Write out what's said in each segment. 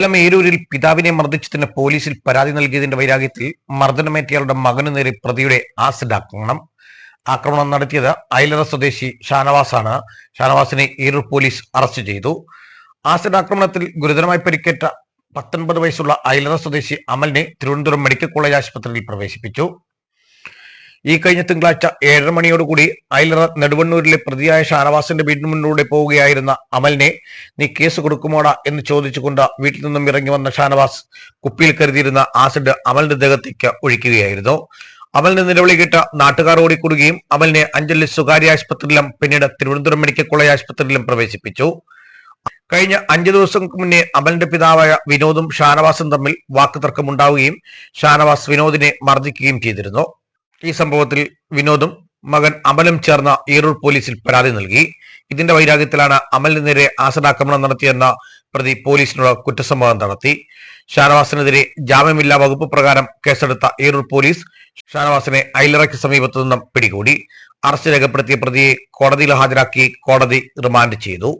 കൊല്ലം ഏരൂരിൽ പിതാവിനെ മർദ്ദിച്ചതിന് പോലീസിൽ പരാതി നൽകിയതിന്റെ വൈരാഗ്യത്തിൽ മർദ്ദനമേറ്റയാളുടെ മകനു നേരെ പ്രതിയുടെ ആസിഡ് ആക്രമണം ആക്രമണം നടത്തിയത് അയലറ സ്വദേശി ഷാനവാസാണ്. ഷാനവാസിനെ ഏരൂർ പോലീസ് അറസ്റ്റ് ചെയ്തു. ആസിഡ് ആക്രമണത്തിൽ ഗുരുതരമായി പരിക്കേറ്റ പത്തൊൻപത് വയസ്സുള്ള അയലറ സ്വദേശി അമലിനെ തിരുവനന്തപുരം മെഡിക്കൽ കോളേജ് ആശുപത്രിയിൽ പ്രവേശിപ്പിച്ചു. ഈ കഴിഞ്ഞ തിങ്കളാഴ്ച ഏഴര മണിയോടുകൂടി അയലറ നെടുവണ്ണൂരിലെ പ്രതിയായ ഷാനവാസിന്റെ വീടിന് മുന്നിലൂടെ പോവുകയായിരുന്ന അമലിനെ നീ കേസ് കൊടുക്കുമോടാ എന്ന് ചോദിച്ചുകൊണ്ട് വീട്ടിൽ നിന്നും ഇറങ്ങി വന്ന ഷാനവാസ് കുപ്പിയിൽ കരുതിയിരുന്ന ആസിഡ് അമലിന്റെ ദേഹത്തേക്ക് ഒഴിക്കുകയായിരുന്നു. അമലിന് നിലവിളി കേട്ട നാട്ടുകാർ ഓടിക്കൂടുകയും അമലിനെ അഞ്ചലി സ്വകാര്യ ആശുപത്രിയിലും പിന്നീട് തിരുവനന്തപുരം മെഡിക്കൽ കോളേജ് ആശുപത്രിയിലും പ്രവേശിപ്പിച്ചു. കഴിഞ്ഞ അഞ്ചു ദിവസങ്ങൾക്ക് മുന്നേ അമലിന്റെ പിതാവായ വിനോദും ഷാനവാസും തമ്മിൽ വാക്കുതർക്കമുണ്ടാവുകയും ഷാനവാസ് വിനോദിനെ മർദ്ദിക്കുകയും ചെയ്തിരുന്നു. ഈ സംഭവത്തിൽ വിനോദും മകൻ അമലും ചേർന്ന ഈറൂർ പോലീസിൽ പരാതി നൽകി. ഇതിന്റെ വൈരാഗ്യത്തിലാണ് അമലിന് നേരെ ആസനാക്രമണം നടത്തിയെന്ന പ്രതി പോലീസിനോട് കുറ്റസമ്മതം നടത്തി. ഷാനവാസിനെതിരെ ജാമ്യമില്ലാ വകുപ്പ് പ്രകാരം കേസെടുത്ത ഈറൂർ പോലീസ് ഷാനവാസിനെ ഐലറയ്ക്ക് സമീപത്തു നിന്നും പിടികൂടി. അറസ്റ്റ് രേഖപ്പെടുത്തിയ പ്രതിയെ കോടതിയിൽ ഹാജരാക്കി കോടതി റിമാൻഡ് ചെയ്തു.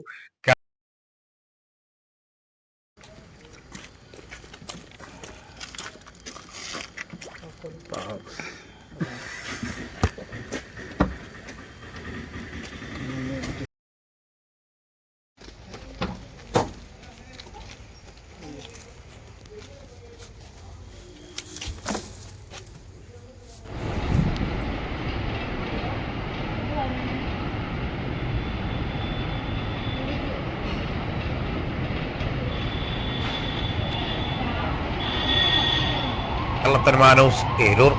കള്ളത്തന്മാനൂസ് ഏരൂർ